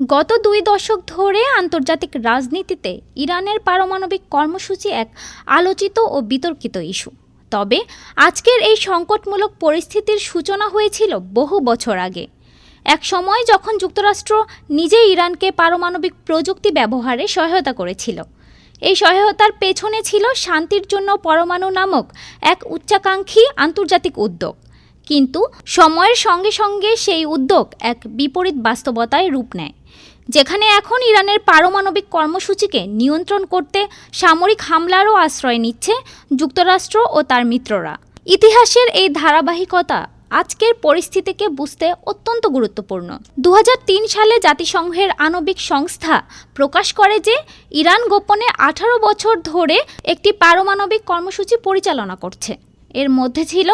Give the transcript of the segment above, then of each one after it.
গত দুই দশক ধরে আন্তর্জাতিক রাজনীতিতে ইরানের পারমাণবিক কর্মসূচি এক আলোচিত ও বিতর্কিত ইস্যু। তবে আজকের এই সংকটমূলক পরিস্থিতির সূচনা হয়েছিল বহু বছর আগে। এক সময় যখন যুক্তরাষ্ট্র নিজে ইরানকে পারমাণবিক প্রযুক্তি ব্যবহারে সহায়তা করেছিল। এই সহায়তার পেছনে ছিল শান্তির জন্য পরমাণু নামক এক উচ্চাকাঙ্ক্ষী আন্তর্জাতিক উদ্যোগ। কিন্তু সময়ের সঙ্গে সঙ্গে সেই উদ্যোগ এক বিপরীত বাস্তবতায় রূপ নেয়, যেখানে এখন ইরানের পারমাণবিক কর্মসূচিকে নিয়ন্ত্রণ করতে সামরিক হামলারও আশ্রয় নিচ্ছে যুক্তরাষ্ট্র ও তার মিত্ররা। ইতিহাসের এই ধারাবাহিকতা আজকের পরিস্থিতিকে বুঝতে অত্যন্ত গুরুত্বপূর্ণ। দু হাজার তিন সালে জাতিসংঘের আণবিক সংস্থা প্রকাশ করে যে ইরান গোপনে আঠারো বছর ধরে একটি পারমাণবিক কর্মসূচি পরিচালনা করছে। এর মধ্যে ছিল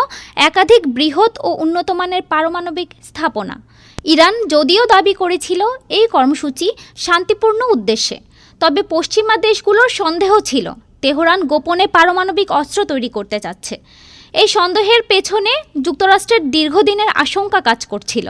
একাধিক বৃহৎ ও উন্নতমানের পারমাণবিক স্থাপনা। ইরান যদিও দাবি করেছিল এই কর্মসূচি শান্তিপূর্ণ উদ্দেশ্যে, তবে পশ্চিমা দেশগুলোর সন্দেহ ছিল তেহরান গোপনে পারমাণবিক অস্ত্র তৈরি করতে চাচ্ছে। এই সন্দেহের পেছনে যুক্তরাষ্ট্রের দীর্ঘদিনের আশঙ্কা কাজ করছিল।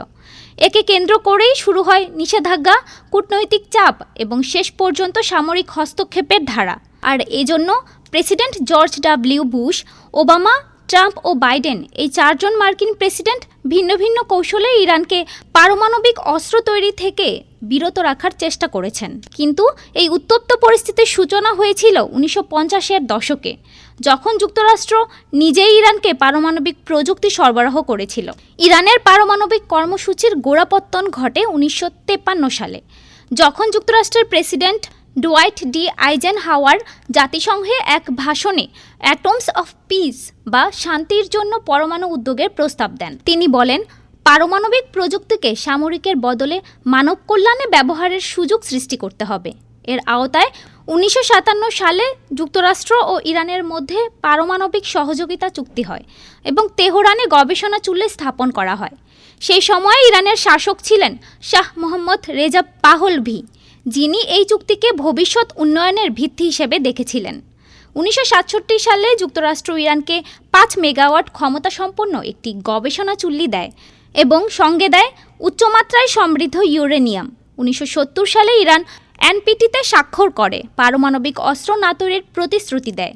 একে কেন্দ্র করেই শুরু হয় নিষেধাজ্ঞা, কূটনৈতিক চাপ এবং শেষ পর্যন্ত সামরিক হস্তক্ষেপের ধারা। আর এজন্য president George W Bush, Obama Trump ও বাইডেন এই চারজন মার্কিন প্রেসিডেন্ট ভিন্ন ভিন্ন কৌশলে ইরানকে পারমাণবিক অস্ত্র তৈরি থেকে বিরত রাখার চেষ্টা করেছেন। কিন্তু এই উত্তপ্ত পরিস্থিতির সূচনা হয়েছিল উনিশশো পঞ্চাশের দশকে, যখন যুক্তরাষ্ট্র নিজেই ইরানকে পারমাণবিক প্রযুক্তি সরবরাহ করেছিল। ইরানের পারমাণবিক কর্মসূচির গোড়াপত্তন ঘটে উনিশশো সালে, যখন যুক্তরাষ্ট্রের প্রেসিডেন্ট ডুয়াইট ডি আইজেন হাওয়ার জাতিসংঘে এক ভাষণে অ্যাটমস অফ পিস বা শান্তির জন্য পরমাণু উদ্যোগের প্রস্তাব দেন। তিনি বলেন, পারমাণবিক প্রযুক্তিকে সামরিকের বদলে মানব কল্যাণে ব্যবহারের সুযোগ সৃষ্টি করতে হবে। এর আওতায় উনিশশো সাতান্ন সালে যুক্তরাষ্ট্র ও ইরানের মধ্যে পারমাণবিক সহযোগিতা চুক্তি হয় এবং তেহরানে গবেষণা চুল্লি স্থাপন করা হয়। সেই সময়ে ইরানের শাসক ছিলেন শাহ মোহাম্মদ রেজা পাহলভি। যিনি এই চুক্তিকে ভবিষ্যৎ উন্নয়নের ভিত্তি হিসেবে দেখেছিলেন। উনিশশো সাতষট্টি সালে যুক্তরাষ্ট্র ইরানকে পাঁচ মেগাওয়াট ক্ষমতা সম্পন্ন একটি গবেষণা চুল্লি দেয় এবং সঙ্গে দেয় উচ্চমাত্রায় সমৃদ্ধ ইউরেনিয়াম। উনিশশো সত্তর সালে ইরান এনপিটিতে স্বাক্ষর করে, পারমাণবিক অস্ত্র না প্রতিশ্রুতি দেয়।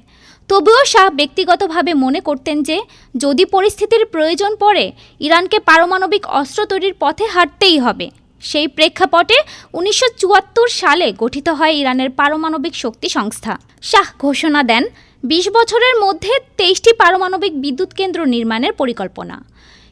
তবুও শাহ ব্যক্তিগতভাবে মনে করতেন যে, যদি পরিস্থিতির প্রয়োজন পড়ে, ইরানকে পারমাণবিক অস্ত্র তৈরির পথে হাঁটতেই হবে। সেই প্রেক্ষাপটে উনিশশো চুয়াত্তর সালে গঠিত হয় ইরানের পারমাণবিক শক্তি সংস্থা। শাহ ঘোষণা দেন, বিশ বছরের মধ্যে তেইশটি পারমাণবিক বিদ্যুৎ কেন্দ্র নির্মাণের পরিকল্পনা।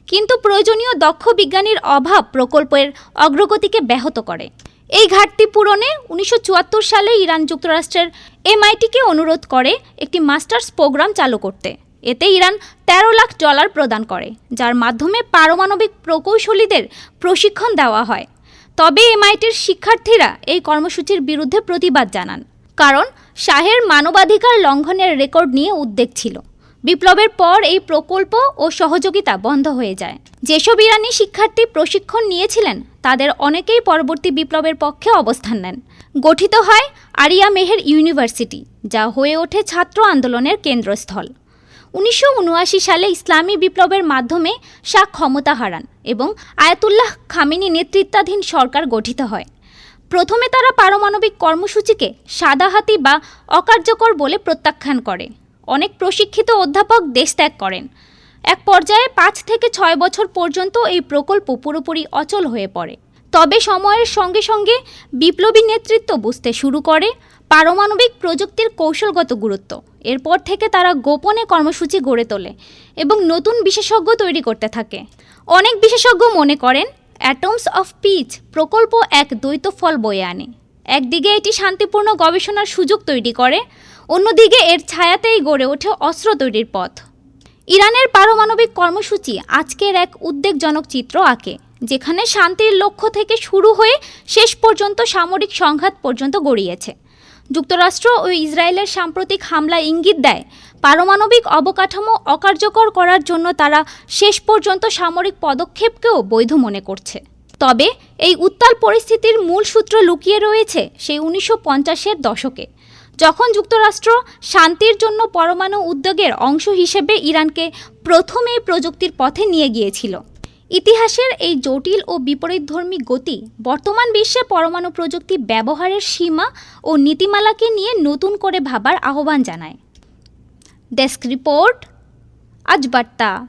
কিন্তু প্রয়োজনীয় দক্ষ বিজ্ঞানীর অভাব প্রকল্পের অগ্রগতিকে ব্যাহত করে। এই ঘাটতি পূরণে উনিশশো চুয়াত্তর সালে ইরান যুক্তরাষ্ট্রের এমআইটিকে অনুরোধ করে একটি মাস্টার্স প্রোগ্রাম চালু করতে। এতে ইরান ১৩ লাখ ডলার প্রদান করে, যার মাধ্যমে পারমাণবিক প্রকৌশলীদের প্রশিক্ষণ দেওয়া হয়। তবে এমআইটির শিক্ষার্থীরা এই কর্মসূচির বিরুদ্ধে প্রতিবাদ জানান। কারণ শাহের মানবাধিকার লঙ্ঘনের রেকর্ড নিয়ে উদ্বেগ ছিল। বিপ্লবের পর এই প্রকল্প ও সহযোগিতা বন্ধ হয়ে যায়। যেসব ইরানি শিক্ষার্থী প্রশিক্ষণ নিয়েছিলেন, তাদের অনেকেই পরবর্তী বিপ্লবের পক্ষে অবস্থান নেন। গঠিত হয় আরিয়া মেহের ইউনিভার্সিটি, যা হয়ে ওঠে ছাত্র আন্দোলনের কেন্দ্রস্থল। উনিশশো উনআশি সালে ইসলামী বিপ্লবের মাধ্যমে শাহ ক্ষমতা হারান এবং আয়াতুল্লাহ খামিনী নেতৃত্বাধীন সরকার গঠিত হয়। প্রথমে তারা পারমাণবিক কর্মসূচিকে সাদাহাতি বা অকার্যকর বলে প্রত্যাখ্যান করে। অনেক প্রশিক্ষিত অধ্যাপক দেশ ত্যাগ করেন। এক পর্যায়ে পাঁচ থেকে ছয় বছর পর্যন্ত এই প্রকল্প পুরোপুরি অচল হয়ে পড়ে। তবে সময়ের সঙ্গে সঙ্গে বিপ্লবী নেতৃত্ব বুঝতে শুরু করে পারমাণবিক প্রযুক্তির কৌশলগত গুরুত্ব। এরপর থেকে তারা গোপনে কর্মসূচি গড়ে তোলে এবং নতুন বিশেষজ্ঞ তৈরি করতে থাকে। অনেক বিশেষজ্ঞ মনে করেন অ্যাটমস অফ পিচ প্রকল্প এক দ্বৈত ফল বয়ে আনে। একদিকে এটি শান্তিপূর্ণ গবেষণার সুযোগ তৈরি করে, অন্যদিকে এর ছায়াতেই গড়ে ওঠে অস্ত্র তৈরির পথ। ইরানের পারমাণবিক কর্মসূচি আজকের এক উদ্বেগজনক চিত্র আঁকে। যেখানে শান্তির লক্ষ্য থেকে শুরু হয়ে শেষ পর্যন্ত সামরিক সংঘাত পর্যন্ত গড়িয়েছে। যুক্তরাষ্ট্র ও ইসরায়েলের সাম্প্রতিক হামলা ইঙ্গিত দেয়, পারমাণবিক অবকাঠামো অকার্যকর করার জন্য তারা শেষ পর্যন্ত সামরিক পদক্ষেপকেও বৈধ মনে করছে। তবে এই উত্তাল পরিস্থিতির মূল সূত্র লুকিয়ে রয়েছে সেই উনিশশো পঞ্চাশের দশকে, যখন যুক্তরাষ্ট্র শান্তির জন্য পরমাণু উদ্যোগের অংশ হিসেবে ইরানকে প্রথমে প্রযুক্তির পথে নিয়ে গিয়েছিল। ইতিহাসের এই জটিল ও বিপরীতধর্মী গতি বর্তমান বিশ্বে পরমাণু প্রযুক্তি ব্যবহারের সীমা ও নীতিমালাকে নিয়ে নতুন করে ভাবার আহ্বান জানায়। ডেস্ক রিপোর্ট, আজ বার্তা।